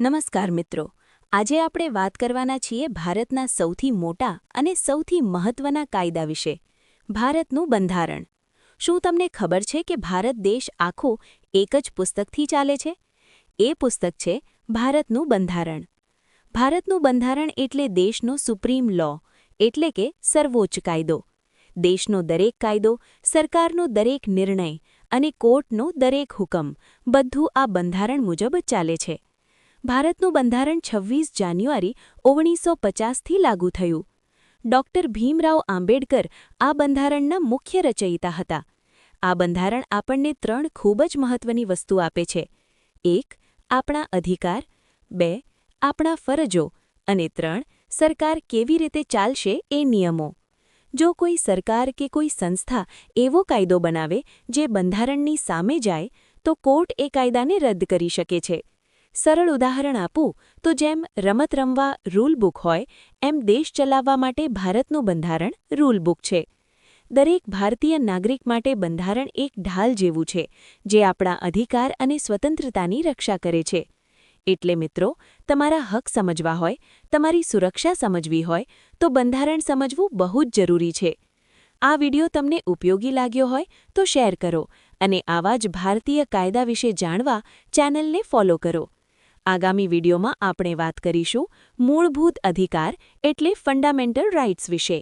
નમસ્કાર મિત્રો. આજે આપણે વાત કરવાના છીએ ભારતના સૌથી મોટા અને સૌથી મહત્વના કાયદા વિશે, ભારતનું બંધારણ. શું તમને ખબર છે કે ભારત દેશ આખો એક જ પુસ્તકથી ચાલે છે? એ પુસ્તક છે ભારતનું બંધારણ. ભારતનું બંધારણ એટલે દેશનો સુપ્રીમ લો, એટલે કે સર્વોચ્ચ કાયદો. દેશનો દરેક કાયદો, સરકારનો દરેક નિર્ણય અને કોર્ટનો દરેક હુકમ, બધું આ બંધારણ મુજબ ચાલે છે. ભારતનું બંધારણ છવ્વીસ જાન્યુઆરી ઓગણીસો પચાસથી લાગુ થયું. ડોક્ટર ભીમરાવ આંબેડકર આ બંધારણના મુખ્ય રચયિતા હતા. આ બંધારણ આપણને ત્રણ ખૂબ જ મહત્વની વસ્તુ આપે છે. એક, આપણા અધિકાર. બે, આપણા ફરજો. અને ત્રણ, સરકાર કેવી રીતે ચાલશે એ નિયમો. જો કોઈ સરકાર કે કોઈ સંસ્થા એવો કાયદો બનાવે જે બંધારણની સામે જાય, તો કોર્ટ એ કાયદાને રદ કરી શકે છે. સરળ ઉદાહરણ આપું તો જેમ રમત રમવા રૂલ બુક હોય, એમ દેશ ચલાવવા માટે ભારતનું બંધારણ રૂલ બુક છે. દરેક ભારતીય નાગરિક માટે બંધારણ એક ઢાલ જેવું છે, જે આપણા અધિકાર અને સ્વતંત્રતાની રક્ષા કરે છે. એટલે મિત્રો, તમારા હક સમજવા હોય, તમારી સુરક્ષા સમજવી હોય, તો બંધારણ સમજવું બહુ જ જરૂરી છે. આ વિડિયો તમને ઉપયોગી લાગ્યો હોય તો શેર કરો અને આવા જ ભારતીય કાયદા વિશે જાણવા ચેનલને ફોલો કરો. આગામી વિડીયોમાં આપણે વાત કરીશું મૂળભૂત અધિકાર એટલે ફંડામેન્ટલ રાઇટ્સ વિશે.